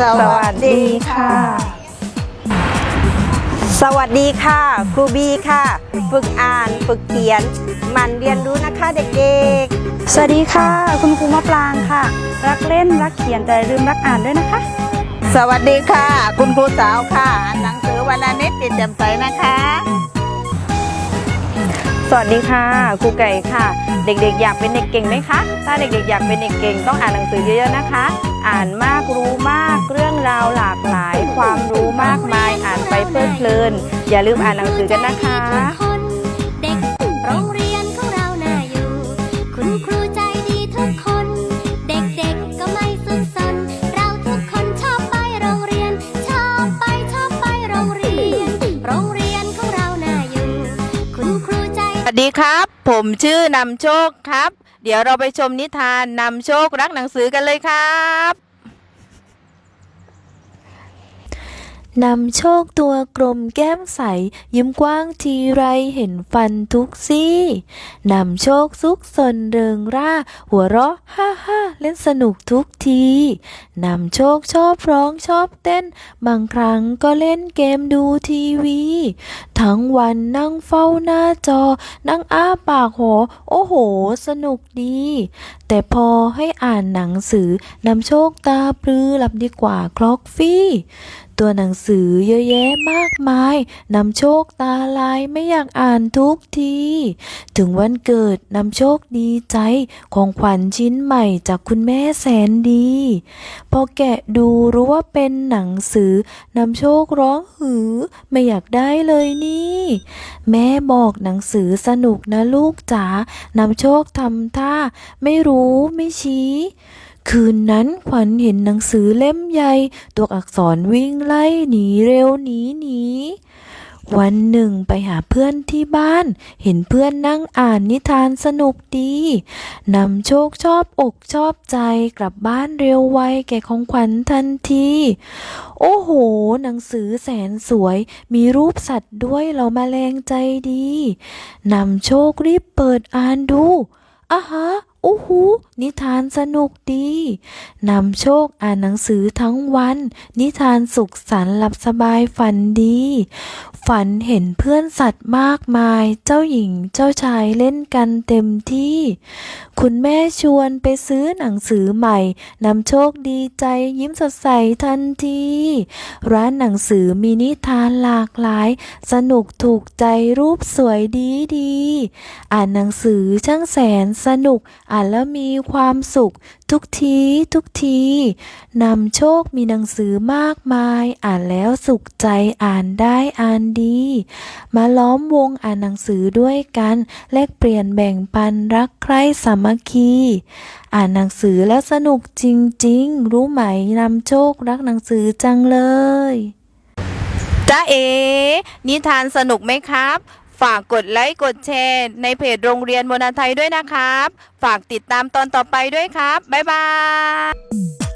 สวัสดีค่ะ สวัสดีค่ะ ครูบีค่ะ ฝึกอ่านฝึกเขียนหมันเรียนรู้นะคะเด็กสวัสดีค่ะ คุณครูมะปรางค่ะ รักเล่นรักเขียนแต่อย่าลืมรักอ่านด้วยนะคะ สวัสดีค่ะ คุณครูสาวค่ะอ่านหนังสือวันละนิดติดแจ่มใสนะคะ สวัสดีค่ะครูไก่ค่ะ เด็กๆ อยากเป็นเด็กเก่งไหมคะ ถ้าเด็กๆ อยากเป็นเด็กเก่งต้องอ่านหนังสือเยอะๆนะคะ อ่านมากรู้มากเรื่องราวหลากหลาย ความรู้มากมายอ่านไปเพลิดเพลิน อย่าลืมอ่านหนังสือกันนะคะ วัสดีครับ ผมชื่อนำโชคครับ เดี๋ยวเราไปชมนิทานนำโชครักหนังสือกันเลยครับนำโชคตัวกลมแก้มใส ยิ้มกว้างทีไรเห็นฟันทุกซี่นำโชคซุกซนเริงร่า หัวเราะฮ่าฮ่าเล่นสนุกทุกทีนำโชคชอบร้องชอบเต้น บางครั้งก็เล่นเกมดูทีวี ทั้งวันนั่งเฝ้าหน้าจอ นั่งอ้าปากโห โอ้โห สนุกดี แต่พอให้อ่านหนังสือนำโชคตาปลือหลับดีกว่าคล็อกฟี่ตัวหนังสือเยอะแยะมากมาย นำโชคตาลายไม่อยากอ่านทุกที ถึงวันเกิดนำโชคดีใจของขวัญชิ้นใหม่จากคุณแม่แสนดี พอแกะดูรู้ว่าเป็นหนังสือนำโชคร้องหือ ไม่อยากได้เลยนี่แม่บอกหนังสือสนุกนะลูกจ๋านำโชคทำท่า ไม่รู้ไม่ชี้ คืนนั้นขวัญเห็นหนังสือเล่มใหญ่ ตัวอักษรวิ่งไล่หนีเร็วหนีหนี วันหนึ่งไปหาเพื่อนที่บ้าน เห็นเพื่อนนั่งอ่านนิทานสนุกดีนำโชคชอบอกชอบใจกลับบ้านเร็วไวแก่ของขวัญทันที โอ้โห หนังสือแสนสวย มีรูปสัตว์ด้วยเรามาแรงใจดีนำโชครีบเปิดอ่านดูอะฮะ อู้หูนิทานสนุกดีนำโชคอ่านหนังสือทั้งวัน นิทานสุขสันต์หลับสบายฝันดี ฝันเห็นเพื่อนสัตว์มากมาย เจ้าหญิงเจ้าชายเล่นกันเต็มที่ คุณแม่ชวนไปซื้อหนังสือใหม่นำโชคดีใจยิ้มสดใสทันที ร้านหนังสือมีนิทานหลากหลาย สนุกถูกใจรูปสวยดีดี อ่านหนังสือช่างแสนสนุกอ่านแล้วมีความสุขทุกทีทุกทีนำโชคมีหนังสือมากมาย อ่านแล้วสุขใจอ่านได้อ่านดี มาล้อมวงอ่านหนังสือด้วยกัน แลกเปลี่ยนแบ่งปันรักใคร่สามัคคี อ่านหนังสือแล้วสนุกจริง ๆ รู้ไหมนำโชครักหนังสือจังเลยจ้าเอ นิทานสนุกไหมครับ ฝากกดไลค์กดแชร์ในเพจโรงเรียนมนาไทยด้วยนะครับ ฝากติดตามตอนต่อไปด้วยครับ บ๊ายบาย